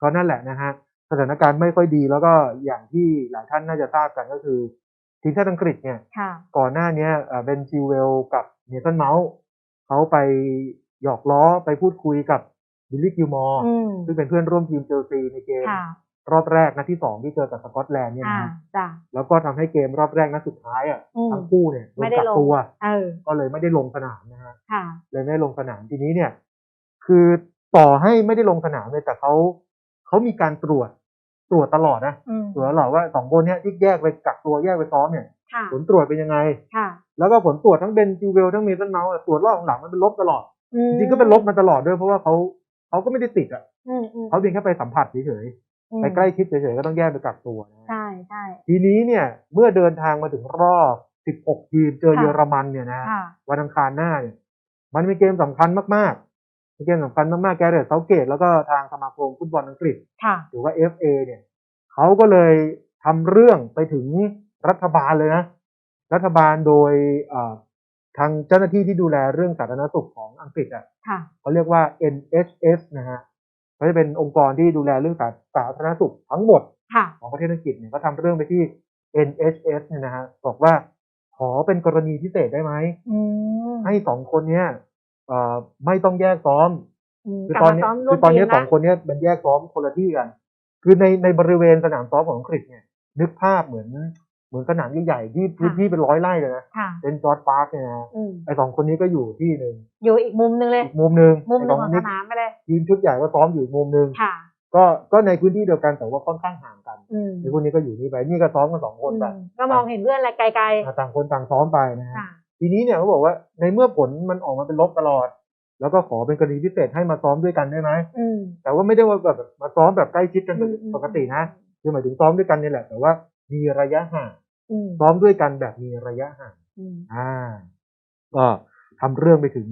ก็นั่นแหละนะฮะสถานการณ์ไม่ค่อยดีแล้วก็อย่างที่หลายท่านน่าจะทราบกันก็คือทีมชาติอังกฤษเนี่ยค่ะก่อนหน้าเนี้ยเอ่อเบนจิวเวลกับเนเธอร์เมาส์เขาไปหยอกล้อไปพูดคุยกับบิลลี่กิลมอร์อืมซึ่งเป็นเพื่อนร่วมทีมเชลซีในเกมค่ะรอบแรกนัดที่สองที่เจอกับสกอตแลนด์เนี่ยอ่านะจ้ะแล้วก็ทำให้เกมรอบแรกนัดสุดท้ายอะอืมทั้งคู่เนี่ยโดไม่นได้กักลงตัวเออก็เลยไม่ได้ลงสนามนะฮะค่ะเลยไม่ได้ลงสนามทีนี้เนี่ย คือต่อให้ไม่ได้ลงสนามเลยแต่เขา เขามีการตรวจตรวจตลอดนะอืมตรวจตลอดว่าสองคนเนี้ยที่แยกไปกักตัวแยกไปซ้อมเนี่ยค่ะผลตรวจเป็นยังไงค่ะแล้วก็ผลตรวจทั้งเบนจิวเวลทั้งเมสันเมาส์อะตรวจรอบหลังมันเป็นลบตลอดอืมจริงๆก็เป็นลบมาตลอดด้วยเพราะว่าเขาเขาก็ไม่ได้ติดอะอืมอืมเขาเพียงแค่ไปสัมผัสเฉยอืๆมไปใกล้ชิดเฉยๆก็ต้องแยกไปกักตัวนะใช่ใช่ทีนี้เนี่ยเมื่อเดินทางมาถึงรอบ 16 ทีมเจอค่ะเยอรมันเนี่ยนะค่ะวันอังคารหน้าเนี่ยมันเป็นเกมสำคัญมากๆ เป็นเกมสำคัญมากๆแกเรตเซาเกตแล้วก็ทางสมาคมฟุตบอลอังกฤษค่ะหรือว่า FA เนี่ยเขาก็เลยทำเรื่องไปถึงรัฐบาลเลยนะ รัฐบาลโดยเอ่อทางเจ้าหน้าที่ที่ดูแลเรื่องสาธารณสุขของอังกฤษอะค่ะเขาเรียกว่า NHS นะฮะเขาจะเป็นองค์กรที่ดูแลเรื่องสาสาธารณสุขทั้งหมดค่ะของประเทศอังกฤษเนี่ยก็ทำเรื่องไปที่ NHS เนี่ยนะฮะบอกว่าขอเป็นกรณีพิเศษได้ไหมอืมให้สองคนเนี้ย เอ่อไม่ต้องแยกซ้อมอืมคือกลับตอนมาเนี้ยซ้อมร่วคืมอตอนเนี้ยทีมสองคนเนี้ยมันแยกซ้อมคนละที่กัน คือในในบริเวณสนามซ้อมของอังกฤษเนี่ย นึกภาพเหมือนเหมือนสนามใหญ่ๆที่พื้นที่เป็นร้อยไร่เลยนะค่ะเป็นจอร์ดพาร์คเนี่ยนะอืมไอสองคนนี้ก็อยู่ที่หนึ่งอยู่อีกมุมหนึงเลยอีกมุมหนึ่งมุมหไอ้นึสงองของนี้สนามไปเลยทีมชุดใหญ่ก็ซ้อมอยู่อีกมุมหนึ่งค่ะก็ก็ในพื้นที่เดียวกันแต่ว่าค่อนข้างห่างกันอืมไอ้พวกนี้ก็อยู่นี่ไปนี่ก็ซ้อมกันสองคนไปอืมก็มองเห็นเพื่อนอะไรไกลอ่าต่างคนต่างซ้อมไปนะๆฮะค่ะ ทีนี้เนี่ยเขาบอกว่าในเมื่อผลมันออกมาเป็นลบตลอด แล้วก็ขอเป็นกรณีพิเศษให้มาซ้อมด้วยกันได้ไหมอืมแต่ว่าไม่ได้ว่าแบบมาซ้อมแบบใกล้ชิดกันอืมอืมปกตินะคือหมายถึงซ้อมด้วยกันนี่แหละ แต่ว่ามีระยะห่างอืมซ้อมด้วยกันแบบมีระยะห่างอืมอ่า ก็ทำเรื่องไปถึง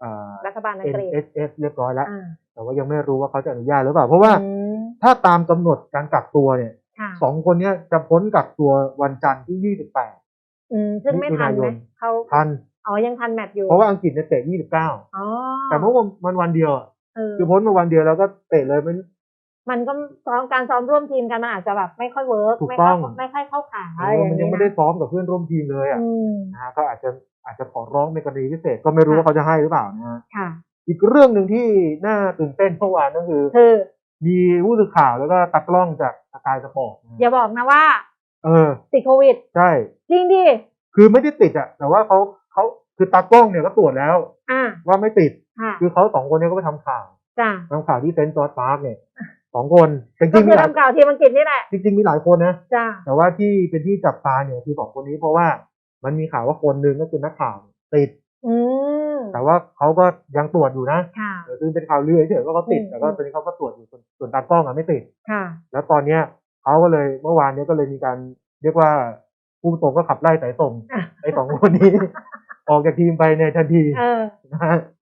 เอ่อรัฐบาลอังกฤษ NSS เรียบร้อยแล้วอ่าแต่ว่ายังไม่รู้ว่าเขาจะอนุญาตหรือเปล่า เพราะว่าอืมถ้าตามกำหนดการกักตัวเนี่ยค่ะสองคนเนี้ยจะพ้นกักตัววันจันทร์ที่28 อืมซึ่งไม่ทันมิถุไหมนายนเขาทันอ๋อยังทันแมตช์อยู่ เพราะว่าอังกฤษเนี่ยเตะ29อ๋อแต่เมื่อวันมันวันเดียวอะเออคือพ้นมาวันเดียวแล้วก็เตะเลยมันมันก็ซ้อมการซ้อมร่วมทีมกันมันอาจจะแบบไม่ค่อยเวิร์กถูกไม่ต้ค่ออยงไม่ค่อยเข้าขาเออะไรออย่างมันเงี้ยังยไม่ได้ซ้อมกับเพื่อนร่วมทีมเลยอะอืมนะฮะก็อาจจะอาจจะขอร้องเป็นกรณีพิเศษก็ไม่รู้ว่าเขาจะให้หรือเปล่านะฮะค่ะอีกเรื่องหนึ่งที่น่าตื่นเต้นเมื่อวานก็คือคือ มีผู้สื่อข่าวแล้วก็ตากล้องจากสกายสปอร์ตนะอย่าบอกนะว่า เออติดโควิด ใช่ จริงดิคือไม่ได้ติดอะแต่ว่าเขาเขาคือตากล้องเนี่ยก็ตรวจแล้ว อ่าว่าไม่ติด ค่ะคือเขาสองคนเนี้ก็ไปทำข่าวจ้ะทำข่าวที่เซนต์จอร์จพาร์คเนี่ยสองคนจก็ริงๆคืมีอหลายทำข่าวทีมอังกฤษนี่แหละจริง ๆ มีหลายคนนะ จ้ะแต่ว่าที่เป็นที่จับตาเนี่ยคือสองคนนี้เพราะว่ามันมีข่าวว่าคนหนึ่งก็คือนักข่าวติด อืมแต่ว่าเขาก็ยังตรวจอยู่นะค่ะ เออคือเป็นข่าวลือเฉยๆว่าเขาติด อืม แต่ก็ตอนนี้เขาก็ตรวจอยู่ส่วนส่วนตากล้องอะไม่ติด ค่ะ แล้วตอนเนี้ยเขาก็เลยเมื่อวานเนี้ยก็เลยมีการเรียกว่า ผู้ตรงก็ขับไล่สายส่งอะไอ้สองคนนี้ ออกจากทีมไปในทันทีเออนะฮะ